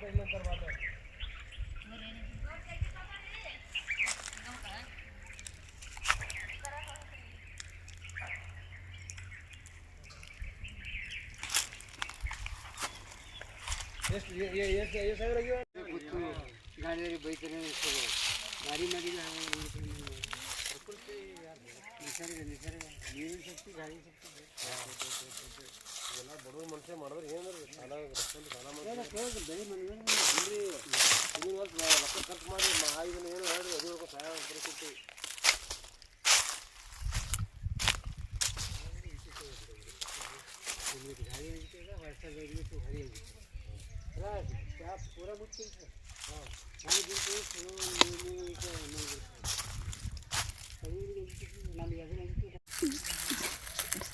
ये ये ये ये सब गाड़ी वाली बैठ रहे यार निसर निसर ये सब गाड़ी सब बड़ो मन से मेरे ಖರ್ಚು ಮಾಡಿ ಮಹಾ ಇದನ್ನ ಏನು ಹೇಳಿ ಅದು ರೊಕ್ಕ ಸಹಾಯ ಪರಿಸ್ಥಿತಿ ಗಾಳಿ ಹಿಡಿತದ ವರ್ಷ ಬೆಳಿಬೇಕು ಹರಿ ಪೂರ ಬಿಡ್ತೀನಿ ಸರ್ ಹಾಂ ನಾನು ಬಿಟ್ಟು ಚಲೋ ನಮಗೆ ಅದನ್ನ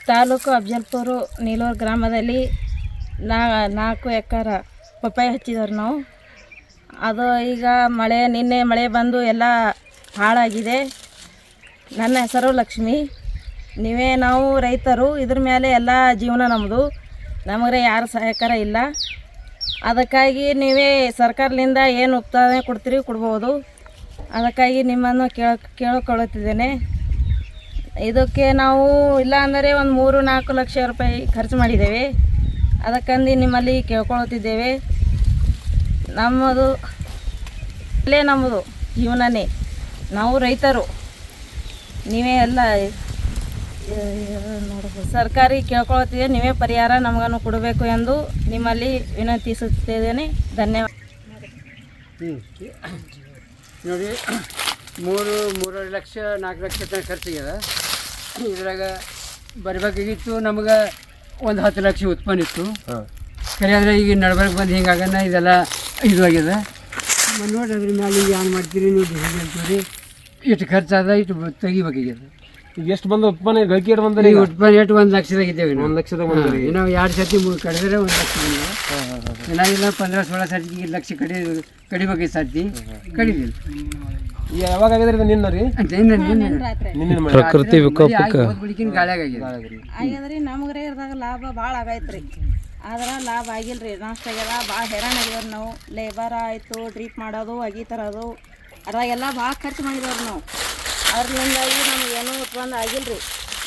ತಾಲೂಕು ಅಫಜಲ್ಪುರ ನೀಲೂರು ಗ್ರಾಮದಲ್ಲಿ ನಾ ನಾಲ್ಕು ಎಕರ ಪಪ್ಪಾಯ ಹಚ್ಚಿದವ್ರು ನಾವು. ಅದು ಈಗ ಮಳೆ, ನಿನ್ನೆ ಮಳೆ ಬಂದು ಎಲ್ಲ ಹಾಳಾಗಿದೆ. ನನ್ನ ಹೆಸರು ಲಕ್ಷ್ಮಿ. ನೀವೇ ನಾವು ರೈತರು, ಇದ್ರ ಮೇಲೆ ಎಲ್ಲ ಜೀವನ ನಮ್ಮದು ನಮಗೆ ಯಾರು ಸಹಕಾರ ಇಲ್ಲ. ಅದಕ್ಕಾಗಿ ನೀವೇ ಸರ್ಕಾರದಿಂದ ಏನು ಉತ್ಪಾದನೆ ಕೊಡ್ತೀರಿ ಕೊಡ್ಬೋದು. ಅದಕ್ಕಾಗಿ ನಿಮ್ಮನ್ನು ಕೇಳ, ಕೇಳಿಕೊಳ್ಳುತ್ತಿದ್ದೇನೆ. ಇದಕ್ಕೆ ನಾವು ಇಲ್ಲ ಅಂದರೆ ಒಂದು ಮೂರು ನಾಲ್ಕು ಲಕ್ಷ ರೂಪಾಯಿ ಖರ್ಚು ಮಾಡಿದ್ದೇವೆ. ಅದಕ್ಕಂದು ನಿಮ್ಮಲ್ಲಿ ಕೇಳ್ಕೊಳ್ತಿದ್ದೇವೆ. ನಮ್ಮದು, ಇಲ್ಲೇ ನಮ್ಮದು ಜೀವನನೇ. ನಾವು ರೈತರು. ನೀವೇ ಎಲ್ಲ ಸರ್ಕಾರಿ ಕೇಳ್ಕೊಳ್ತಿದ್ದೇವೆ ನೀವೇ ಪರಿಹಾರ ನಮಗನ್ನು ಕೊಡಬೇಕು ಎಂದು ನಿಮ್ಮಲ್ಲಿ ವಿನಂತಿಸುತ್ತಿದ್ದೇನೆ. ಧನ್ಯವಾದ. ನೋಡಿ, ಮೂರು, ಮೂರುವರೆ ಲಕ್ಷ, ನಾಲ್ಕು ಲಕ್ಷ ತನಕ ಇದ್ರಾಗ ಬರಬೇಕಾಗಿತ್ತು ನಮ್ಗೆ ಒಂದು ಹತ್ತು ಲಕ್ಷ ಉತ್ಪನ್ನ ಇತ್ತು. ಖರೆ ಆದರೆ ಈಗ ನಡ್ಬರ್ಕ್ ಬಂದು ಹಿಂಗಾಗನ ಇದೆಲ್ಲ ಇದು ಆಗಿದೆ. ನೋಡಿ ಅದ್ರ ಮೇಲೆ ಈಗ ಏನು ಮಾಡ್ತೀರಿ ನೀವು ಹೇಗೆ ಹೇಳ್ತೀರಿ ಇಷ್ಟು ಖರ್ಚಾದ ಇಷ್ಟು ತೆಗಿಬೇಕಾಗ್ಯದ ಈಗ ಎಷ್ಟು ಬಂದು ಉತ್ಪನ್ನ? ಗಳಿಕೆ ಎಷ್ಟು ಬಂದ್ರೆ ಈಗ ಉತ್ಪನ್ನ ಎಷ್ಟು? ಒಂದು ಲಕ್ಷದಾಗ ಇದ್ದೇವೆ. ಒಂದು ಲಕ್ಷದಾಗ ಬಂದ್ರಿ ನಾವು ಎರಡು ಸರ್ತಿ ಮೂರು ಕಡಿದ್ರೆ ಒಂದು ಲಕ್ಷ ಬಂದಿದೆ. ಹಾಂ ಹಾಂ ಹಾಂ ಚೆನ್ನಾಗಿಲ್ಲ ಪಂದ್ರ ಸೋಳ ಸರ್ತಿ ಈಗ ಲಕ್ಷ ಕಡಿ ಕಡಿಬೇಕಾಗಿ ಸರ್ತಿ. ಕಡಿದಿಲ್ಲ ಯಾವಾಗ ಆಗಿದ್ರಿ ಇದು ನಿನ್ನ ರೀ? ನಿನ್ನೆ ನಿನ್ನೆ. ಮಾಡಿ ಪ್ರಕೃತಿ ವಿಕೋಪಕ್ಕೆ. ನಮ್ಗ್ರಿ ಇದ್ರಾಗ ಲಾಭ ಭಾಳ ಆಗೈತ್ರಿ. ಆದ್ರೆ ಲಾಭ ಆಗಿಲ್ರಿ. ನಷ್ಟ ಆಗ್ಯದ ಭಾಳ ಹೈರಾಣ ಆಗಿದ್ರಿ ನಾವು. ಲೇಬರ್ ಆಯಿತು ಡ್ರಿಪ್ ಮಾಡೋದು ಅಗಿ ತರೋದು. ಅದ್ರಾಗೆಲ್ಲ ಭಾಳ ಖರ್ಚು ಮಾಡಿದವ್ರಿ ನಾವು. ಅದ್ರಿಂದಾಗಿ ನಮ್ಗೆ ಏನೂ ಉತ್ಪನ್ನ ಆಗಿಲ್ರಿ.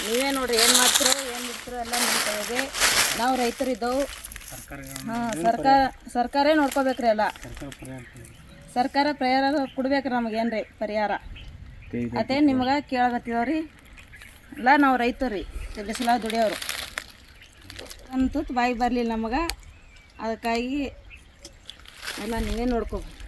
ನೀವೇ ನೋಡ್ರಿ ಏನು ಮಾಡ್ತಿರೋ ಏನು ಬಿಡ್ತಿರೋ ಎಲ್ಲ ಕೈಗೆ ನಾವು ರೈತರಿದ್ದವು. ಹಾಂ ಸರ್ಕಾರ ಸರ್ಕಾರೇ ನೋಡ್ಕೋಬೇಕ್ರಿ ಎಲ್ಲ. ಸರ್ಕಾರ ಪರಿಹಾರ ನಮಗೇನು ನಮಗೇನ್ರಿ ಪರಿಹಾರ? ಅದೇ ನಿಮ್ಗೆ ಕೇಳಕತ್ತಿದವ್ರಿ ಇಲ್ಲ ನಾವು ರೈತರು ರೀ ಬಿಸಿಲ ದುಡಿಯೋರು ಅಂತೂ ಬಾಯಿ ಬರಲಿಲ್ಲ ನಮಗೆ. ಅದಕ್ಕಾಗಿ ಎಲ್ಲ ನೀವೇ ನೋಡ್ಕೋಬೇಕು.